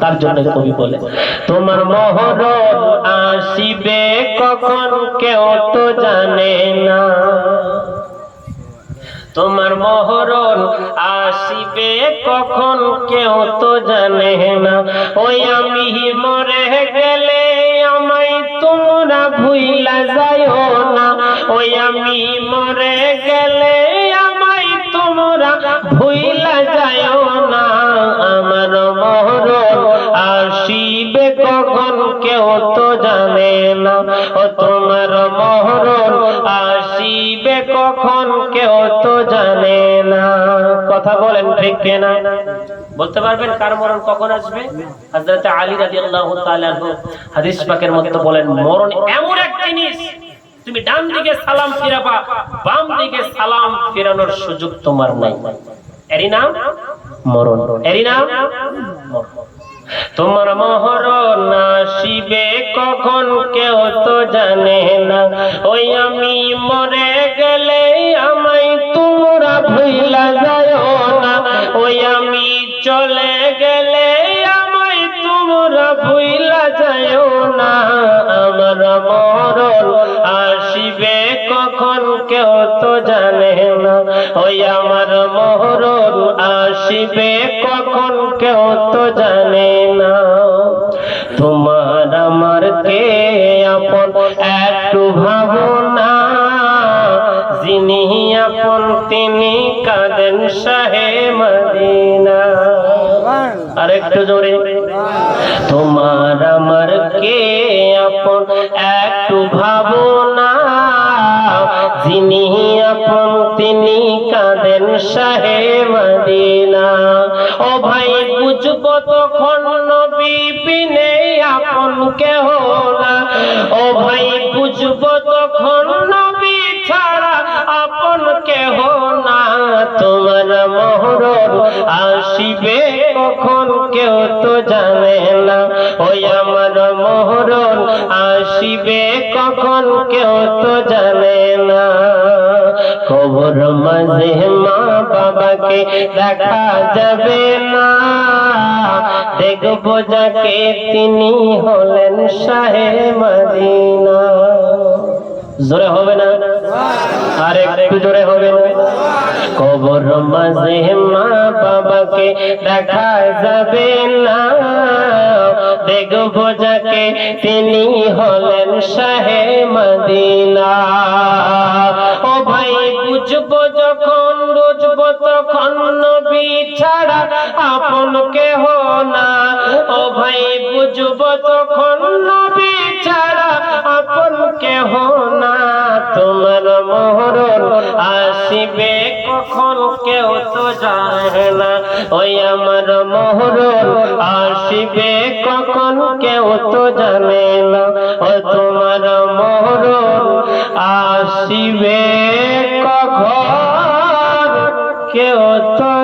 তার জন্য কবি বলে। তোমার মহরণ আসিবে কখন কেউ তো জানে না। তোমার মহরণ আসিবে কখন কেউ তো জানে না। ওই আমি মরে গেলে আমায় তোমরা ভুইলা যাইও না। ওই আমি মরে গেলে আসিবে কখন কেউ তো জানে না। ও তোমার মহরণ আসিবে কখন কেউ তো জানে না। কথা বলেন ঠিক না বলতে পারবেন কার মরণ কখন আসবে? হযরত আলী রাদিয়াল্লাহু তাআলা হাদিস পাকের মধ্যে বলেন, মরণ এমন এক জিনিস, তুমি ডান দিকে সালাম ফিরাবা, বাম দিকে সালাম ফেরানোর সুযোগ তোমার নাই। এরই নাম? মরণ। এরই নাম? মরণ। তোমার মোহর না শিবে কখন কেউ তো জানে না। ওই আমি মরে গেলে আমায় তোমরা ভুলা যায় না। ওই আমি চলে মহরণ আসিবে কখন কেউ তো জানে না। তোমার আমার কে আপন একটু ভাবনা। যিনি আপন তিনি কাঁদেন শাহে মদিনা। আর একটু জোরে। তোমার আমার কে আপন একটু ভাবনা। যিনি শাহে মদিনা। ও ভাই তখন নবী বিনে আপন ও ভাই তখন নবী ছাড়া আপন কেহ না। তোমার মহরণ আসিবে কখন কেউ তো জানে না। ওই আমার মহরণ আসিবে কখন কেউ তো জানে না। খবর মাঝে মা বাবাকে দেখা যাবে না। দেখব যাকে তিনি হলেন শাহে মদিনা। জোরে হবে না? আর একটু জোরে হবে না? কবর মাঝে মা বাবাকে দেখা যাবে না। দেখব যাকে তিনি হলেন শাহে মদিনা। তখন নবী আপন কেহ না। ও ভাই, বুঝব তখন আপন কেহ না। তোমার মহরণ আসিবে কখন কেউ তো জানে না। ওই আমার মহরণ আসিবে কখন কেউ তো জানে না। ও তোমার মহরণ আসিবে কেউ তো